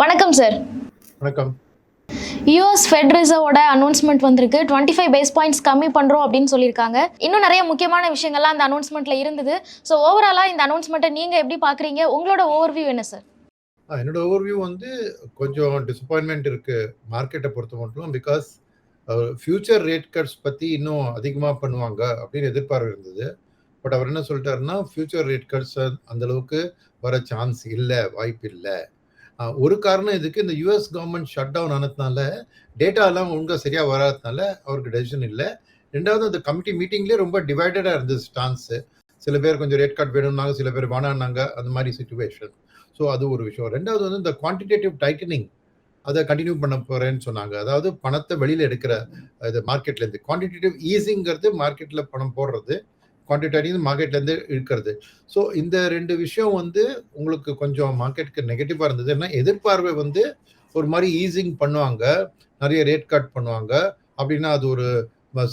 வணக்கம் சார் வணக்கம். US fed ரிசர்வோட அனௌன்ஸ்மெண்ட் வந்திருக்கு. டுவெண்ட்டி ஃபைவ் பேஸ் பாயிண்ட்ஸ் கம்மி பண்ணுறோம் அப்படின்னு சொல்லியிருக்காங்க. இன்னும் நிறைய முக்கியமான விஷயங்கள்லாம் அந்த அனௌன்ஸ்மெண்ட்ல இருந்தது. ஸோ ஓவராலாக இந்த அனௌன்ஸ்மெண்ட்டை நீங்கள் எப்படி பார்க்குறீங்க? உங்களோட ஓவர்வியூ என்ன சார் என்னோட ஓவர்வியூ வந்து கொஞ்சம் டிசப்பாயின்மெண்ட் இருக்கு மார்க்கெட்டை பொறுத்த மட்டும் பிகாஸ் ஃபியூச்சர் ரேட் கட்ஸ் பற்றி இன்னும் அதிகமாக பண்ணுவாங்க அப்படின்னு எதிர்பார்ப்பு இருந்தது. பட் அவர் என்ன சொல்லிட்டாருன்னா ஃபியூச்சர் ரேட் கட்ஸ் அந்த அளவுக்கு வர சான்ஸ் இல்லை வாய்ப்பு இல்லை ஒரு காரணம் இதுக்கு இந்த யூஎஸ் கவர்மெண்ட் ஷட் டவுன் ஆனதுனால டேட்டா எல்லாம் ஒழுங்காக சரியாக வராதனால அவருக்கு டெசிஷன் இல்லை. ரெண்டாவது அந்த கமிட்டி மீட்டிங்லேயே ரொம்ப டிவைடடாக இருந்தது ஸ்டான்ஸு சில பேர் கொஞ்சம் ரேட் கார்டு வேணும்னாங்க சில பேர் வேணான்னாங்க அந்த மாதிரி சுச்சுவேஷன் ஸோ அது ஒரு விஷயம். ரெண்டாவது வந்து இந்த குவான்டிடேட்டிவ் டைட்டனிங் அதை கண்டினியூ பண்ண போகிறேன்னு சொன்னாங்க. அதாவது பணத்தை வெளியில் எடுக்கிற இது மார்க்கெட்லேருந்து குவான்டிடேட்டிவ் ஈஸிங்கிறது மார்க்கெட்டில் பணம் போடுறது. குவான்டிட்டி மார்க்கெட்லேருந்து இழுக்கிறது. ஸோ இந்த ரெண்டு விஷயம் வந்து உங்களுக்கு கொஞ்சம் மார்க்கெட்டுக்கு நெகட்டிவாக இருந்தது. ஏன்னா எதிர்பார்வை வந்து ஒரு மாதிரி ஈஸிங் பண்ணுவாங்க. நிறைய ரேட் கட் பண்ணுவாங்க. அப்படின்னா அது ஒரு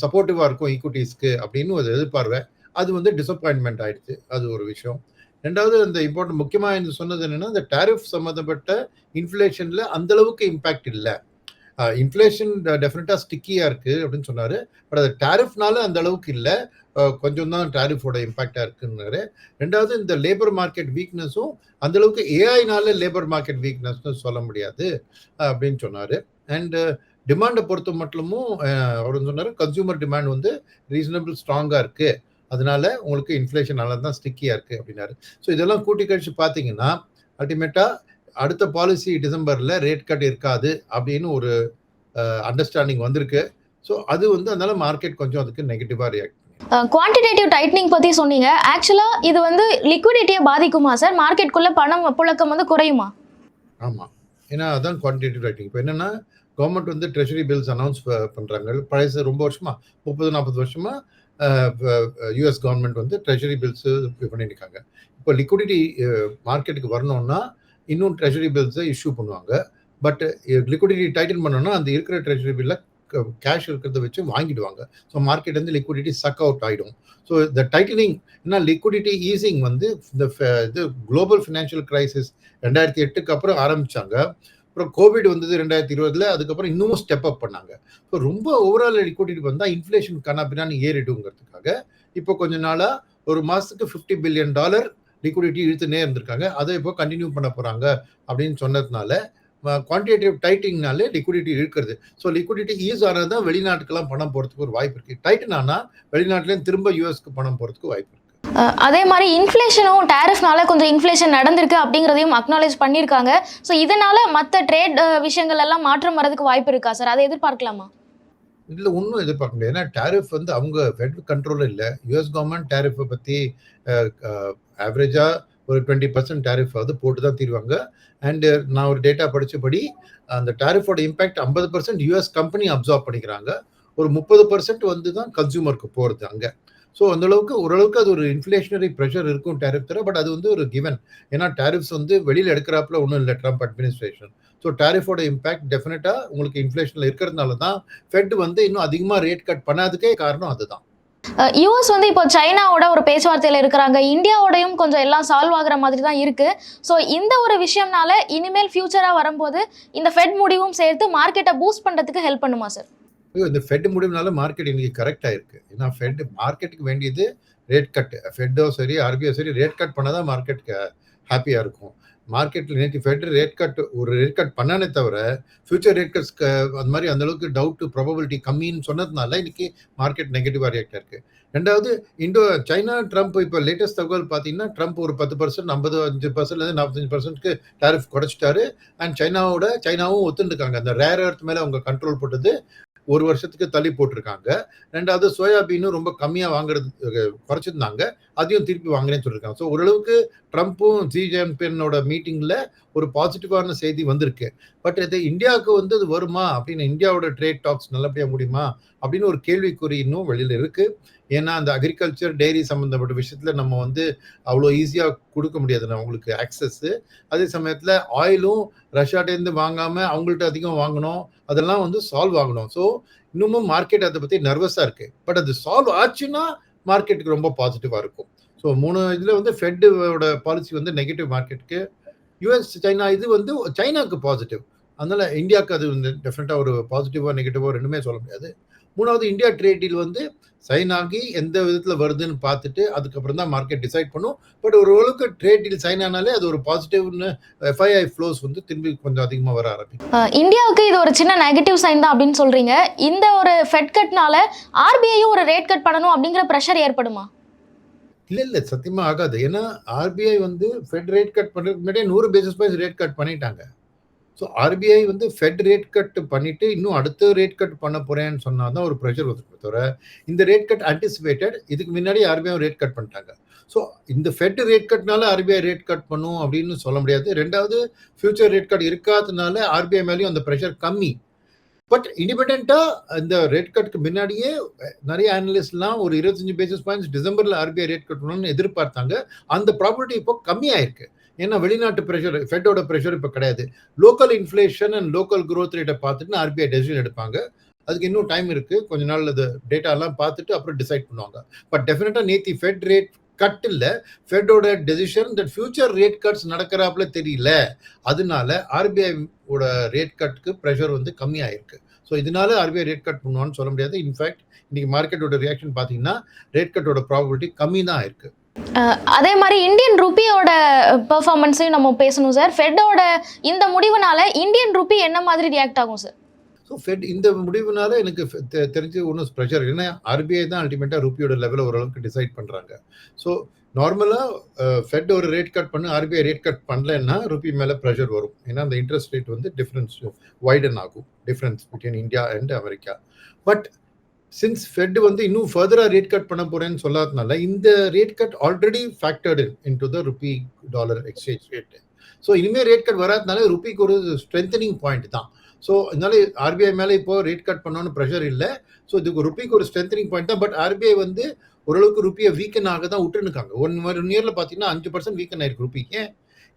சப்போர்ட்டிவாக இருக்கும் ஈக்குவிட்டிஸ்க்கு அப்படின்னு ஒரு எதிர்பார்வை. அது வந்து டிசப்பாயின்மெண்ட் ஆயிடுச்சு. அது ஒரு விஷயம். ரெண்டாவது இந்த இம்பார்ட்டன்ட் முக்கியமாக சொன்னது என்னென்னா இந்த டேரிஃப் சம்மந்தப்பட்ட இன்ஃப்ளேஷனில் அந்தளவுக்கு இம்பேக்ட் இல்லை. இன்ஃப்ளேஷன் டெஃபினட்டாக ஸ்டிக்கியாக இருக்குது அப்படின்னு சொன்னார். பட் அது டேரிஃப்னால அந்த அளவுக்கு இல்லை. கொஞ்சம் தான் டாரிஃபோட இம்பாக்டாக இருக்குன்னாரு. ரெண்டாவது இந்த லேபர் மார்க்கெட் வீக்னஸும் அந்தளவுக்கு ஏஐனால லேபர் மார்க்கெட் வீக்னஸ்னு சொல்ல முடியாது அப்படின்னு சொன்னார். அண்டு டிமாண்டை பொறுத்த மட்டுமும் அவர் சொன்னார் கன்சியூமர் டிமாண்ட் வந்து ரீசனபிள் ஸ்ட்ராங்காக இருக்குது அதனால உங்களுக்கு இன்ஃப்ளேஷன் நல்லா தான் ஸ்டிக்கியாக இருக்குது அப்படின்னாரு. ஸோ இதெல்லாம் கூட்டி கழிச்சு பார்த்தீங்கன்னா அல்டிமேட்டாக அடுத்த பாலிசி டிசம்பரில் ரேட் கட் இருக்காது அப்படின்னு ஒரு அண்டர்ஸ்டாண்டிங் வந்திருக்கு. ஸோ அது வந்து அதனால மார்க்கெட் கொஞ்சம் அதுக்கு நெகட்டிவாக ரியாக்ட் குவான்டிடேட்டிவ் டைட்னிங் பற்றி சொன்னீங்க. ஆக்சுவலாக இது வந்து லிக்விடிட்டியை பாதிக்குமா சார் மார்க்கெட்டுக்குள்ளே பணம் புழக்கம் வந்து குறையுமா? ஆமாம் ஏன்னா அதான் குவான்டிடேட்டிவ் ரைட்டிங் இப்போ என்னன்னா கவர்மெண்ட் வந்து ட்ரெஷரி பில்ஸ் அனௌன்ஸ் பண்ணுறாங்க பழைய ரொம்ப வருஷமா முப்பது நாற்பது வருஷமா யூஎஸ் கவர்மெண்ட் வந்து ட்ரெஷரி பில்ஸ் பண்ணிட்டு இருக்காங்க. இப்போ லிக்விடிட்டி மார்க்கெட்டுக்கு வரணும்னா இன்னும் ட்ரெஷரி பில்ஸை இஷ்யூ பண்ணுவாங்க. பட் லிக்விடிட்டி டைட்டன் பண்ணோம்னா அந்த இருக்கிற ட்ரெஷரி பில்ல கேஷ் இருக்கிறத வச்சு வாங்கிடுவாங்க. ஸோ மார்க்கெட் வந்து லிக்விடிட்டி சக் அவுட் ஆகிடும் ஸோ இந்த டைட்டனிங் என்ன லிக்விடிட்டி ஈஸிங் வந்து இந்த ஃப- இது குளோபல் ஃபினான்ஷியல் கிரைசிஸ் ரெண்டாயிரத்தி எட்டுக்கு அப்புறம் ஆரம்பிச்சாங்க. அப்புறம் கோவிட் வந்தது ரெண்டாயிரத்தி இருபதுல அதுக்கப்புறம் இன்னமும் ஸ்டெப் அப் பண்ணாங்க. ஸோ ரொம்ப ஓவரால் லிக்விடிட்டி வந்தால் இன்ஃப்ளேஷன் கண்ணாபின்னான்னு ஏறிடுங்கிறதுக்காக இப்போ கொஞ்ச நாளாக ஒரு மாதத்துக்கு ஃபிஃப்டி பில்லியன் டாலர் லிக்விடிட்டி இழுத்துனே இருந்திருக்காங்க. அதை இப்போ கண்டினியூ பண்ண போறாங்க அப்படின்னு சொன்னதுனால குவான்டிடேட்டிவ் டைட்டிங்னாலே லிக்விடிட்டி இழுக்கிறது. ஸோ லிக்விடிட்டி ஈஸ் ஆனது தான் வெளிநாட்டுக்கெல்லாம் பணம் போகிறதுக்கு ஒரு வாய்ப்பு இருக்கு. டைட்டன் ஆனால் திரும்ப யூஎஸ்க்கு பணம் போகிறதுக்கு வாய்ப்பு இருக்கு. அதே மாதிரி இன்ஃப்ளேஷனும் டேரிஃப்னால கொஞ்சம் இன்ஃப்ளேஷன் நடந்திருக்கு அப்படிங்கிறதையும் அக்னாலேஜ் பண்ணியிருக்காங்க. ஸோ இதனால மற்ற ட்ரேட் விஷயங்கள் எல்லாம் மாற்றம் வரதுக்கு வாய்ப்பு இருக்கா சார் அதை எதிர்பார்க்கலாமா? இதில் ஒன்றும் எதிர்பார்க்க முடியாது ஏன்னா டேரிஃப் வந்து அவங்க ஃபெட் கண்ட்ரோல் இல்லை. யூஎஸ் கவர்மெண்ட் டேரிஃபை பற்றி ஆவரேஜாக ஒரு டுவெண்ட்டி பர்சன்ட் டேரிஃப் வந்து போட்டு தான் தீருவாங்க. அண்டு நான் ஒரு டேட்டா படித்தபடி அந்த டேரிஃபோட இம்பேக்ட் ஐம்பது பர்சன்ட் யூஎஸ் கம்பெனி அப்சார்ப் பண்ணிக்கிறாங்க. ஒரு முப்பது பர்சன்ட் வந்து தான் கன்சியூமருக்கு போகிறது அங்கே. ஸோ அந்த அளவுக்கு ஓரளவுக்கு அது ஒரு இன்ஃப்ளேஷனரி ப்ரெஷர் இருக்கும் டேரிஃப் தர பட் அது வந்து ஒரு கிவன் ஏன்னா டேரிஃப்ஸ் வந்து வெளியில் எடுக்கிறாப்புல ஒன்றும் இல்லை ட்ரம்ப் அட்மினிஸ்ட்ரேஷன் ஸோ டேரிஃபோட இம்பாக்ட் டெஃபினட்டாக உங்களுக்கு இன்ஃப்ளேஷனில் இருக்கிறதுனால தான் ஃபெட் வந்து இன்னும் அதிகமாக ரேட் கட் பண்ணாததுக்கே காரணம் அதுதான். யூஎஸ் வந்து இப்போ சைனாவோட ஒரு பேச்சுவார்த்தையில் இருக்கிறாங்க. இந்தியாவோடையும் கொஞ்சம் எல்லாம் சால்வ் ஆகுற மாதிரி தான் இருக்கு. ஸோ இந்த ஒரு விஷயம்னால இனிமேல் ஃபியூச்சராக வரும்போது இந்த ஃபெட் முடிவும் சேர்த்து மார்க்கெட்டை பூஸ்ட் பண்ணுறதுக்கு ஹெல்ப் பண்ணுமா சார் ஐயோ, இந்த ஃபெட் முடிவுனால மார்க்கெட் இன்னைக்கு கரெக்ட் ஆயிருக்கு. ஏன்னா ஃபெட் மார்க்கெட்டுக்கு வேண்டியது ரேட் கட் ஃபெட்டோ சரி ஆர்பிஐ சரி ரேட் கட் பண்ணாதான் மார்க்கெட்டுக்கு ஹாப்பியாக இருக்கும். மார்க்கெட்டில் நேற்று ஃபெட்ரல் ரேட் கட் ஒரு ரேட் கட் பண்ணானே தவிர ஃபியூச்சர் ரேட் கட்ஸ் அந்த மாதிரி அந்தளவுக்கு டவுட் ப்ராபபிலிட்டி கம்மின்னு சொன்னதுனால இன்னைக்கு மார்க்கெட் நெகட்டிவாக ரியாக்ட் இருக்கு. ரெண்டாவது இண்டோ சைனா ட்ரம்ப் இப்போ லேட்டஸ்ட் தகவல் பார்த்தீங்கன்னா ட்ரம்ப் ஒரு பத்து பர்சன்ட் ஐம்பது அஞ்சு பர்சன்ட்லேருந்து நாற்பத்தஞ்சு பர்சன்ட்க்கு டேரிஃப் குறைச்சிட்டாரு. அண்ட் சைனாவோட சைனாவும் ஒத்துண்டுருக்காங்க அந்த ரேர் எர்த் மேலே அவங்க கண்ட்ரோல் போட்டது ஒரு வருஷத்துக்கு தள்ளி போட்டிருக்காங்க. ரெண்டாவது சோயாபீனும் ரொம்ப கம்மியாக வாங்குறது குறைச்சிருந்தாங்க. அதையும் திருப்பி வாங்குறேன்னு சொல்லியிருக்காங்க ஸோ ஓரளவுக்கு ட்ரம்ப்பும் ஜி ஜின்பின்னோட மீட்டிங்கில் ஒரு பாசிட்டிவான செய்தி வந்திருக்கு. பட் இது இந்தியாவுக்கு வந்து அது வருமா? அப்படின்னு இந்தியாவோட ட்ரேட் டாக்ஸ் நல்லபடியாக முடியுமா? அப்படின்னு ஒரு கேள்விக்குறி இன்னும் வெளியில் இருக்குது ஏன்னா அந்த அக்ரிகல்ச்சர் டெய்ரி சம்மந்தப்பட்ட விஷயத்தில் நம்ம வந்து அவ்வளோ ஈஸியாக கொடுக்க முடியாது அவங்களுக்கு ஆக்சஸ்ஸு அதே சமயத்தில் ஆயிலும் ரஷ்யாட்டேருந்து வாங்காமல் அவங்கள்ட்ட அதிகம் வாங்கணும். அதெல்லாம் வந்து சால்வ் ஆகணும். ஸோ இன்னமும் மார்க்கெட் அதை பற்றி நர்வஸாக இருக்குது பட் அது சால்வ் ஆச்சுன்னா மார்க்கெட்டுக்கு ரொம்ப பாசிட்டிவாக இருக்கும். ஸோ மூணு இதில் வந்து ஃபெட்டோட பாலிசி வந்து நெகட்டிவ் மார்க்கெட்டுக்கு யூஎஸ் சைனா இது வந்து சைனாக்கு பாசிட்டிவ் அதனால இந்தியாவுக்கு அது வந்து டெஃபினட்டாக ஒரு பாசிட்டிவாக நெகட்டிவாக ரெண்டுமே சொல்ல முடியாது. மூணாவது இந்தியா ட்ரேட் டீல் வந்து சைன் ஆகி எந்த விதத்தில் வருதுன்னு பார்த்துட்டு அதுக்கப்புறம் தான் மார்க்கெட் டிசைட் பண்ணும். பட் ஓரளவுக்கு ட்ரேட் டீல் சைன் ஆனாலே அது ஒரு பாசிட்டிவ்னு எஃப்ஐஐ ஃப்ளோஸ் வந்து திரும்பி கொஞ்சம் அதிகமாக வர ஆரம்பிக்கும். இந்தியாவுக்கு இது ஒரு சின்ன நெகட்டிவ் சைன் தான் அப்படின்னு சொல்றீங்க. இந்த ஒரு ஃபெட் கட்னால ஆர்பிஐயும் ஒரு ரேட் கட் பண்ணணும் அப்படிங்கிற ப்ரெஷர் ஏற்படுமா? இல்லை இல்லை சத்தியமாக ஆகாது. ஏன்னா ஆர்பிஐ வந்து ஃபெட் ரேட் கட் பண்ணுறதுக்கு முன்னாடியே நூறு பேசிஸ் பாயிண்ட்ஸ் ரேட் கட் பண்ணிட்டாங்க. ஸோ ஆர்பிஐ வந்து ஃபெட் ரேட் கட் பண்ணிட்டு இன்னும் அடுத்த ரேட் கட் பண்ண போறேன்னு சொன்னால் தான் ஒரு ப்ரெஷர் வந்துருக்கு தவிர இந்த ரேட் கட் ஆன்டிசிபேட்டட் இதுக்கு முன்னாடி ஆர்பிஐ ரேட் கட் பண்ணிட்டாங்க. ஸோ இந்த ஃபெட் ரேட் கட்னால ஆர்பிஐ ரேட் கட் பண்ணும் அப்படின்னு சொல்ல முடியாது. ரெண்டாவது ஃபியூச்சர் ரேட் கட் இருக்காதனால ஆர்பிஐ மேலேயும் அந்த ப்ரெஷர் கம்மி. பட் இண்டிபெண்ட்டாக இந்த ரேட் கட்டுக்கு முன்னாடியே நிறைய அனலிஸ்ட்லாம் ஒரு இருபத்தஞ்சு பேசிஸ் பாயிண்ட்ஸ் டிசம்பரில் ஆர்பிஐ ரேட் கட் பண்ணணும்னு எதிர்பார்த்தாங்க. அந்த ப்ராபர்ட்டி இப்போ கம்மியாயிருக்கு. ஏன்னா வெளிநாட்டு ப்ரெஷர் ஃபெட்டோட ப்ரெஷர் இப்போ கிடையாது. Local inflation and local growth ரேட்டை பார்த்துட்டு ஆர்பிஐ டெசிஷன் எடுப்பாங்க. அதுக்கு இன்னும் டைம் இருக்குது கொஞ்ச நாள் அது டேட்டாலாம் பார்த்துட்டு அப்புறம் டிசைட் பண்ணுவாங்க. பட் டெஃபினட்டாக நேத்தி ஃபெட் ரேட் கட் இல்லை. ஃபெட்டோட decision that future rate cuts நடக்கிறாப்புல தெரியல. அதனால ஆர்பிஐ ஓட ரேட் கட்டுக்கு ப்ரெஷர் வந்து கம்மியாயிருக்கு. ஸோ இதனால ஆர்பிஐ ரேட் கட் பண்ணுவான்னு சொல்ல முடியாது. இன்ஃபேக்ட் இன்னைக்கு மார்க்கெட்டோட ரியாக்ஷன் பார்த்தீங்கன்னா ரேட் கட்டோட ப்ராபபிலிட்டி கம்மி தான் இருக்கு. அதே மாதிரி இந்தியன் ருப்பியோட பெர்ஃபார்மன்ஸையும் நம்ம பேசணும் சார் ஃபெட்டோட இந்த முடிவுனால இந்தியன் ருப்பி என்ன மாதிரி ரியாக்ட் ஆகும் சார் ஸோ ஃபெட் இந்த முடிவுனால எனக்கு தெ- தெரிஞ்சு ஒன்றும் ப்ரெஷர் ஏன்னா ஆர்பிஐ தான் அல்டிமேட்டாக ருப்பியோட லெவலை ஓரளவுக்கு டிசைட் பண்ணுறாங்க ஸோ நார்மலாக ஃபெட் ஒரு ரேட் கட் பண்ணு ஆர்பிஐ ரேட் கட் பண்ணலன்னா ருப்பி மேலே ப்ரெஷர் வரும். ஏன்னா அந்த இன்ட்ரெஸ்ட் ரேட் வந்து டிஃப்ரென்ஸ் வைடன் ஆகும். Difference between India and America but since fed வந்து இன்னும் ஃபர்தராக ரேட் கட் பண்ண போறேன்னு சொல்லாதனால இந்த rate cut already factored in to the rupee dollar exchange rate so இனிமேல் ரேட் கட் வராதனால ருபிக்கு ஒரு ஸ்ட்ரென்தனிங் பாயிண்ட் தான். ஸோ அதனால ஆர்பிஐ மேலே இப்போ ரேட் கட் பண்ணணும்னு ப்ரெஷர் இல்லை. ஸோ இதுக்கு ருபிக்கு ஒரு ஸ்ட்ரென்தனிங் பாயிண்ட் தான். பட் ஆர்பிஐ வந்து ஓரளவுக்கு ருப்பியை வீக்கன் ஆக தான் விட்டுருக்காங்க. ஒன் ஒன் இயரில் பார்த்தீங்கன்னா அஞ்சு பர்சன்ட் வீக்கன் ஆயிருக்கு ருப்பிக்கு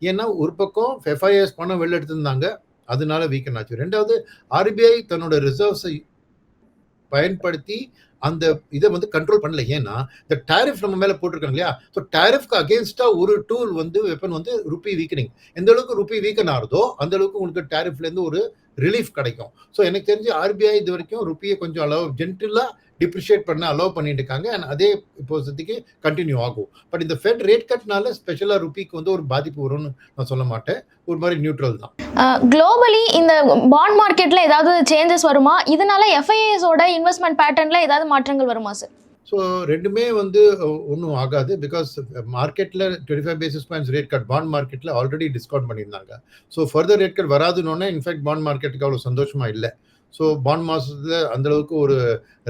ஏன்னா ஒரு பக்கம் எஃப்ஐஎஸ் பணம் வெளில எடுத்திருந்தாங்க. அதனால வீக்கன் ஆச்சு. ரெண்டாவது ஆர்பிஐ தன்னோட ரிசர்வ்ஸை பயன்படுத்தி அந்த இதை வந்து கண்ட்ரோல் பண்ணல. ஏன்னா இந்த டாரிஃப் நம்ம மேல போட்டிருக்காங்க இல்லையா? ஸோ டாரிஃப்க்கு அகேன்ஸ்டா ஒரு டூல் வந்து வெப்பன் வந்து ருப்பி வீக்கனிங் எந்த அளவுக்கு ருப்பி வீக்கன் ஆகுதோ அந்த அளவுக்கு உங்களுக்கு டாரிஃப்ல இருந்து ஒரு ரிலீஃப் கிடைக்கும். ஸோ எனக்கு தெரிஞ்சு ஆர்பிஐ இது வரைக்கும் ருப்பியை கொஞ்சம் அளவு ஜென்டிலா டிப்ரிஷியேட் பண்ண அலோவ் பண்ணிட்டு இருக்காங்க அண்ட் அதே இப்போதைக்கு கண்டினியூ ஆகும். பட் இந்த ஃபெட் ரேட் கட்னால ஸ்பெஷலா ருப்பிக்கு வந்து ஒரு பாதிப்பு வரும்னு நான் சொல்ல மாட்டேன். ஒரு மாதிரி நியூட்ரல் தான். குளோபலி இந்த பாண்ட் மார்க்கெட்ல ஏதாவது சேஞ்சஸ் வருமா? இதனால ஓட இன்வெஸ்ட்மெண்ட் பேட்டர்ன்ல ஏதாவது மாற்றங்கள் வருமா சார் ஸோ ரெண்டுமே வந்து ஒன்றும் ஆகாது. பிகாஸ் மார்க்கெட்டில் twenty five basis points rate cut bond மார்க்கெட்டில் ஆல்ரெடி டிஸ்கவுண்ட் பண்ணியிருந்தாங்க ஸோ ஃபர்தர் ரேட் கட் வராதுன்னொன்னே இன்ஃபேக்ட் பாண்ட் மார்க்கெட்டுக்கு அவ்வளோ சந்தோஷமா இல்லை. ஸோ பாண்ட் மாசத்துல அந்த அளவுக்கு ஒரு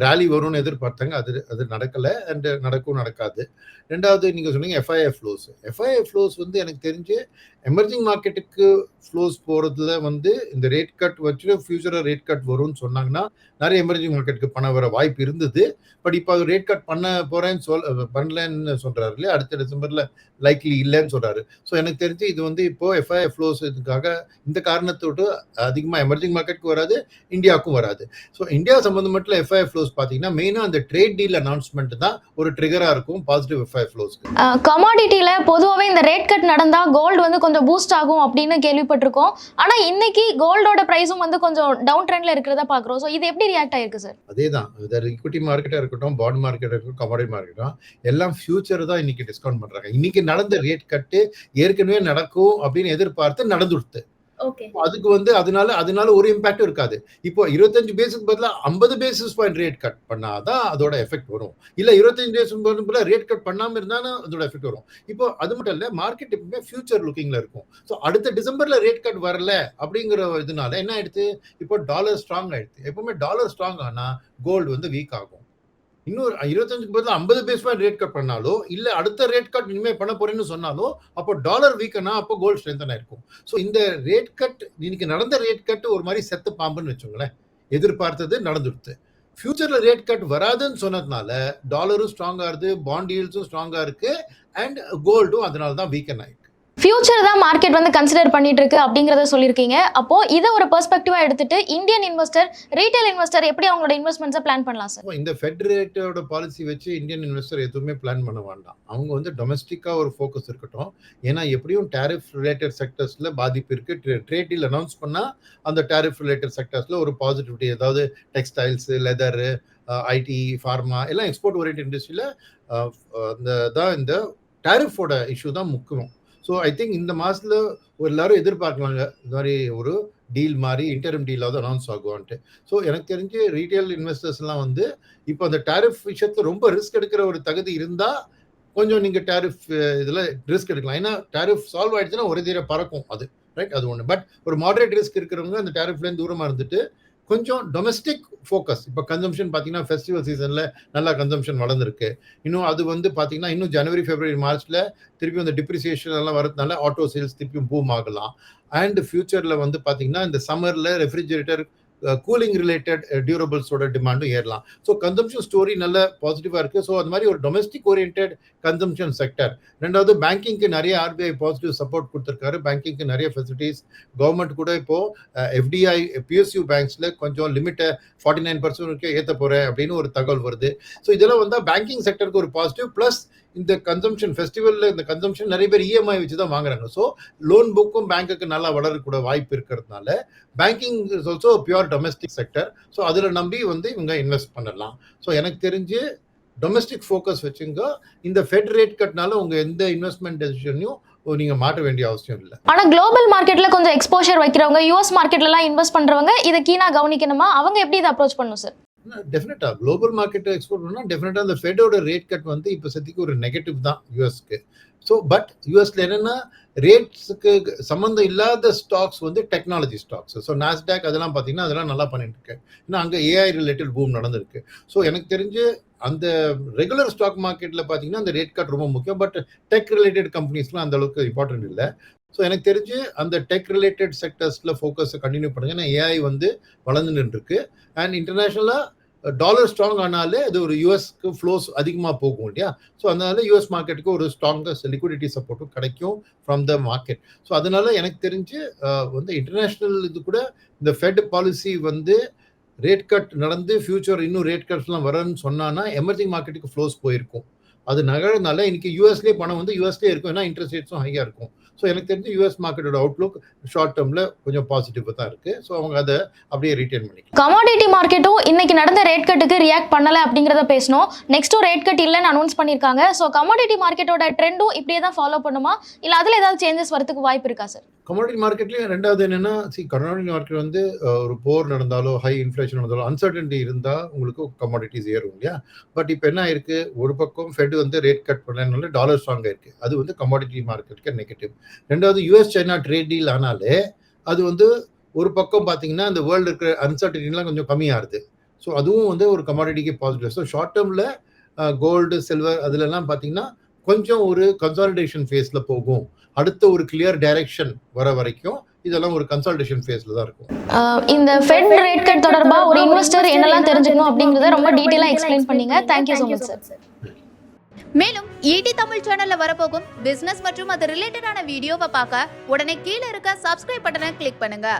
ரேலி வரும்னு எதிர்பார்த்தாங்க. அது அது நடக்கலை. அண்ட் நடக்கும் நடக்காது. ரெண்டாவது நீங்கள் சொன்னீங்க எஃப்ஐஐ ஃப்ளோஸ் எஃப்ஐஏ ஃப்ளோஸ் வந்து எனக்கு தெரிஞ்சு எமர்ஜிங் மார்க்கெட்டுக்கு ஃப்ளோஸ் போகிறதுல வந்து இந்த ரேட் கட் வச்சு ஃபியூச்சரில் ரேட் கட் வரும்னு சொன்னாங்கன்னா நிறைய எமர்ஜிங் மார்க்கெட்டுக்கு பணம் வர வாய்ப்பு இருந்தது. பட் இப்போ அது ரேட் கட் பண்ண போறேன்னு சொல் பண்ணலன்னு சொல்றாரு இல்லையா? அடுத்த டிசம்பர்ல லைக்லி இல்லைன்னு சொல்றாரு. ஸோ எனக்கு தெரிஞ்சு இது வந்து இப்போ எஃப்ஐ ஃப்ளோஸ் இதுக்காக இந்த காரணத்தோடு அதிகமாக எமர்ஜிங் மார்க்கெட்டுக்கு வராது. இந்தியாவுக்கும் வராது. ஸோ இந்தியா சம்பந்தமட்டில் எஃப்ஐ ஃப்ளோஸ் பார்த்தீங்கன்னா மெயினாக அந்த ட்ரேட் டீல் அனௌன்ஸ்மெண்ட் தான் ஒரு ட்ரிகராக இருக்கும் பாசிட்டிவ் எஃப்ஐ ஃப்ளோஸ்க்கு கமாடிட்டியில பொதுவாகவே இந்த ரேட் கட் நடந்தா கோல்டு வந்து கொஞ்சம் பூஸ்ட் ஆகும் அப்படின்னு கேள்விப்பட்டிருக்கோம். ஆனா இன்னைக்கு கோல்டோட பிரைஸும் வந்து கொஞ்சம் டவுன் ட்ரெண்ட்ல இருக்கிறத பாக்குறோம். ஸோ இது எப்படி ரியாக்ட் ஆயிருக்கு சார் அதே தான் ஈக்விட்டி மார்க்கெட்டாக இருக்கட்டும் பாண்ட் மார்க்கெட் இருக்கட்டும் கமாடிட்டி மார்க்கெட்டும் எல்லாம் ஃபியூச்சர் தான் இன்னைக்கு டிஸ்கவுண்ட் பண்றாங்க. இன்னைக்கு நடந்த ரேட் கட்டு ஏற்கனவே நடக்கும் அப்படின்னு எதிர்பார்த்து நடந்துடுத்து. அதுக்கு வந்து அதனால அதனால ஒரு இம்பாக்டும் இருக்காது. இப்போ இருபத்தஞ்சு பேஸுக்கு பதிலாக ஐம்பது பேசிஸ் பாயிண்ட் ரேட் கட் பண்ணாதான் அதோட எஃபெக்ட் வரும். இல்ல இருபத்தஞ்சு பேசிஸ் பதிலாக ரேட் கட் பண்ணாம இருந்தாலும் அதோட எஃபெக்ட் வரும். இப்போ அது மட்டும் இல்ல மார்க்கெட் எப்பவுமே ஃபியூச்சர் லுக்கிங்ல இருக்கும். ஸோ அடுத்த டிசம்பர்ல ரேட் கட் வரல அப்படிங்கிற இதனால என்ன ஆயிடுச்சு? இப்போ டாலர் ஸ்ட்ராங் ஆயிடுச்சு. எப்பவுமே டாலர் ஸ்ட்ராங் ஆனா கோல்டு வந்து வீக் ஆகும். இன்னொரு இருபத்தஞ்சுக்கு பதிலாக ஐம்பது பேஸ் பாயிண்ட் ரேட் கட் பண்ணாலோ இல்ல அடுத்த ரேட் கட் இனிமேல் பண்ண போறேன்னு சொன்னாலோ அப்போ டாலர் வீக்கனா அப்போ கோல்டு ஸ்ட்ரென்தன் ஆயிருக்கும். ஸோ இந்த ரேட் கட் இன்னைக்கு நடந்த ரேட் கட் ஒரு மாதிரி செத்து பாம்புன்னு வச்சுங்களேன் எதிர்பார்த்தது நடந்துடுது ஃபியூச்சர்ல ரேட் கட் வராதுன்னு சொன்னதுனால டாலரும் ஸ்ட்ராங்கா இருக்கு பாண்ட் ஈல்ஸும் ஸ்ட்ராங்கா இருக்கு அண்ட் கோல்டும் அதனால தான் வீக்கன் ஆயிருக்கு ஃபியூச்சர் தான் மார்க்கெட் வந்து கன்சிடர் பண்ணிட்டு இருக்கு அப்படிங்கறத சொல்லியிருக்கீங்க. அப்போ இதை ஒரு பெர்ஸ்பெக்டிவா எடுத்துட்டு இந்தியன் இன்வெஸ்டர் ரீட்டைல் இன்வெஸ்டர் எப்படி அவங்களோட இன்வெஸ்ட்மெண்ட்ஸை பிளான் பண்ணலாம் சார் இந்த ஃபெட்ரேட்டோட பாலிசி வச்சு இந்தியன் இன்வெஸ்டர் எதுவுமே பிளான் பண்ண வேண்டாம். அவங்க வந்து டொமஸ்டிக்கா ஒரு ஃபோக்கஸ் இருக்கட்டும். ஏன்னா எப்படியும் டேரிஃப் ரிலேட்டட் செக்டர்ஸில் பாதிப்பு இருக்குது ட்ரேட் டீல் அனௌன்ஸ் பண்ணால் அந்த டேரிஃப் ரிலேட்டட் செக்டர்ஸில் ஒரு பாசிட்டிவிட்டி ஏதாவது டெக்ஸ்டைல்ஸு லெதரு ஐடி ஃபார்மா எல்லாம் எக்ஸ்போர்ட் ஓரியன்ட் இண்டஸ்ட்ரியில் இந்த தான் இந்த டேரிஃபோட இஷ்யூ தான் முக்கியம். ஸோ ஐ திங்க் இந்த மாதத்தில் ஒரு எல்லாரும் எதிர்பார்க்கலாங்க. இந்த மாதிரி ஒரு டீல் மாதிரி இன்டர்ம் டீலாவது அனௌன்ஸ் ஆகுவான்ட்டு. ஸோ எனக்கு தெரிஞ்சு ரீட்டைல் இன்வெஸ்டர்ஸ்லாம் வந்து இப்போ அந்த டேரிஃப் விஷயத்தில் ரொம்ப ரிஸ்க் எடுக்கிற ஒரு தகுதி இருந்தால் கொஞ்சம் நீங்கள் டேரிஃப் இதில் ரிஸ்க் எடுக்கலாம். ஏன்னா டேரிஃப் சால்வ் ஆயிடுச்சுன்னா ஒரு தீர பறக்கும் அது. ரைட் அது ஒன்று பட் ஒரு மாடரேட் ரிஸ்க் இருக்கிறவங்க அந்த டேரிஃப்லேருந்து தூரமாக இருந்துட்டு கொஞ்சம் டொமஸ்டிக் ஃபோக்கஸ் இப்போ கன்சம்ஷன் பார்த்தீங்கன்னா ஃபெஸ்டிவல் சீசனில் நல்லா கன்சம்ஷன் வளர்ந்துருக்கு. இன்னும் அது வந்து பார்த்தீங்கன்னா இன்னும் ஜனவரி ஃபெப்ரவரி மார்ச்சில் திருப்பியும் அந்த டிப்ரிசியேஷன் எல்லாம் வரதுனால ஆட்டோ சேல்ஸ் திருப்பியும் பூம் ஆகலாம். அண்ட் ஃபியூச்சரில் வந்து பார்த்தீங்கன்னா இந்த சம்மரில் ரெஃப்ரிஜரேட்டர் கூலிங் ரிலேட்டட் டியூரபிள்ஸோட டிமாண்டும் ஏறலாம். ஸோ கன்சம்ஷன் ஸ்டோரி நல்ல பாசிட்டிவாக இருக்குது ஸோ அது மாதிரி ஒரு டொமஸ்டிக் ஓரியன்ட் கன்சம்ஷன் செக்டர் ரெண்டாவது பேங்கிங்க்கு நிறைய ஆர்பிஐ பாசிட்டிவ் சப்போர்ட் கொடுத்துருக்காரு. பேங்கிங்க்கு நிறைய ஃபெசிலிட்டிஸ் கவர்மெண்ட் கூட இப்போது எஃப்டிஐ பிஎஸ்யூ பேங்க்ஸில் கொஞ்சம் லிமிட்டை ஃபார்ட்டி நைன் பர்சன்ட் ஏற்ற போகிறேன் அப்படின்னு ஒரு தகவல் வருது. ஸோ இதெல்லாம் வந்தால் பேங்கிங் செக்டருக்கு ஒரு பாசிட்டிவ் ப்ளஸ் இந்த கன்சம்ஷன் ஃபெஸ்டிவலில் இந்த கன்சம்ஷன் நிறைய பேர் இஎம்ஐ வச்சு தான் வாங்குறாங்க. ஸோ லோன் புக்கும் பேங்க்குக்கு நல்லா வளரக்கூட வாய்ப்பு இருக்கிறதுனால banking is also pure domestic sector so அதில் நம்பி வந்து இவங்க இன்வெஸ்ட் பண்ணலாம். ஸோ எனக்கு தெரிஞ்சு டொமஸ்டிக் ஃபோக்கஸ் வச்சுங்க இந்த ஃபெட் ரேட் கட்னால உங்கள் எந்த இன்வெஸ்ட்மெண்ட் டெசிஷனையும் நீங்க மாட்ட வேண்டிய அவசியம் இல்லை. ஆனா குளோபல் மார்க்கெட்ல கொஞ்சம் எக்ஸ்போஷர் வைக்கிறவங்க யூஎஸ் மார்க்கெட்ல எல்லாம் இன்வெஸ்ட் பண்றவங்க இதை கீனா கவனிக்கணுமா? அவங்க எப்படி இதை அப்ரோச் பண்ணும் சார் டெஃபினட்டாக குளோபல் மார்க்கெட்டை எக்ஸ்போர்ட் பண்ணால் டெஃபினட்டாக அந்த ஃபெடோட ரேட் கட் வந்து இப்போ சத்திக்கு ஒரு நெகட்டிவ் தான் யூஎஸ்க்கு ஸோ பட் யூஎஸ்ல என்னென்னா ரேட்ஸுக்கு சம்மந்தம் இல்லாத ஸ்டாக்ஸ் வந்து டெக்னாலஜி ஸ்டாக்ஸ் ஸோ நாஸ்டாக் அதெல்லாம் பார்த்தீங்கன்னா அதெல்லாம் நல்லா பண்ணிட்டு இருக்கு ஏன்னா அங்கே ஏஐ ரிலேட்டட் பூம் நடந்திருக்கு. ஸோ எனக்கு தெரிஞ்சு அந்த ரெகுலர் ஸ்டாக் மார்க்கெட்டில் பார்த்தீங்கன்னா அந்த ரேட் கட் ரொம்ப முக்கியம். பட் டெக் ரிலேட்டட் கம்பெனிஸ்லாம் அந்த அளவுக்கு இம்பார்ட்டன்ட் இல்லை. ஸோ எனக்கு தெரிஞ்சு அந்த டெக் ரிலேட்டட் செக்டர்ஸில் ஃபோக்கஸை கண்டினியூ பண்ணுங்க. ஏன்னா ஏஐ வந்து வளர்ந்து இருக்கு அண்ட் இன்டர்நேஷ்னலாக டாலர் ஸ்ட்ராங் ஆனாலே அது ஒரு யூஎஸ்க்கு ஃப்ளோஸ் அதிகமாக போகும் இல்லையா? ஸோ அதனால யூஎஸ் மார்க்கெட்டுக்கு ஒரு ஸ்ட்ராங்கஸ்ட் லிக்விடிட்டி சப்போர்ட்டும் கிடைக்கும் ஃப்ரம் த மார்க்கெட் ஸோ அதனால எனக்கு தெரிஞ்சு வந்து இன்டர்நேஷ்னல் இது கூட இந்த ஃபெட் பாலிசி வந்து ரேட் கட் நடந்து ஃபியூச்சர் இன்னும் ரேட் கட்ஸ்லாம் வரணும்னு சொன்னான்னா எமர்ஜிங் மார்க்கெட்டுக்கு ஃப்ளோஸ் போயிருக்கும். அது நகரனால இன்னைக்கு யூஎஸ்லேயே பணம் வந்து யூஎஸ்லேயே இருக்கும். ஏன்னா இன்ட்ரெஸ்ட் ரேட்ஸும் ஹையாக இருக்கும். ஸோ எனக்கு தெரிஞ்சு யூஎஸ் மார்க்கெட்டோட அவுட்லுக் ஷார்ட் டேர்மில் கொஞ்சம் பாசிட்டிவாக தான் இருக்குது ஸோ அவங்க அதை அப்படியே ரீட்டைன் பண்ணி கமாடிட்டி மார்க்கெட்டும் இன்னைக்கு நடந்த ரேட் கட்டுக்கு ரியாக்ட் பண்ணல அப்படிங்கிறத பேசணும். நெக்ஸ்ட்டும் ரேட் கட் இல்லைன்னு அனௌன்ஸ் பண்ணியிருக்காங்க. ஸோ கமாடிட்டி மார்க்கெட்டோட ட்ரெண்டும் இப்படியே தான் ஃபாலோ பண்ணுமா? இல்லை அதில் ஏதாவது சேஞ்சஸ் வரதுக்கு வாய்ப்பு இருக்கா சார் கமாடிட்டி மார்க்கெட்லேயும் ரெண்டாவது என்னன்னா சி கமாடிட்டி மார்க்கெட் வந்து ஒரு போர் நடந்தாலோ ஹை இன்ஃப்ளேஷன் நடந்தாலோ அன்சர்டன்டி இருந்தால் உங்களுக்கு கமாடிட்டிஸ் ஏறும் இல்லையா? பட் இப்போ என்ன ஆயிருக்கு? ஒரு பக்கம் ஃபெட் வந்து ரேட் கட் பண்ணனால டாலர் ஸ்ட்ராங்காக இருக்கு அது வந்து கமாடிட்டி மார்க்கெட்டுக்கு நெகட்டிவ் ரெண்டாவது யூஎஸ் சைனா ட்ரேட் டீல் ஆனாலே அது வந்து ஒரு பக்கம் பார்த்தீங்கன்னா அந்த வேர்ல்டு இருக்கிற அன்சர்டனிலாம் கொஞ்சம் கம்மியாகுது ஸோ அதுவும் வந்து ஒரு கமாடிட்டிக்கு பாசிட்டிவ் ஸோ ஷார்ட் டேர்மில் கோல்டு சில்வர் அதுலலாம் பார்த்தீங்கன்னா கொஞ்சம் ஒரு கன்சாலிடேஷன் ஃபேஸில் போகும். அடுத்த ஒரு கிளியர் டைரக்ஷன் வர வரைக்கும் இதெல்லாம் ஒரு கன்சல்டேஷன் ஃபேஸ்ல தான் இருக்கும். இந்த ஃபெட் ரேட் கட் தொடர்பாக ஒரு இன்வெஸ்டர் என்னெல்லாம் தெரிஞ்சுக்கணும் அப்படிங்கிறத ரொம்ப டீட்டெயிலாக எக்ஸ்பிளைன் பண்ணீங்க. Thank you so much sir மேலும் ஈடி தமிழ் சேனல்ல வரப்போகும் பிசினஸ் மற்றும் அது ரிலேட்டடான வீடியோவை பார்க்க உடனே கீழே இருக்க சப்ஸ்கிரைப் பட்டனை கிளிக் பண்ணுங்க.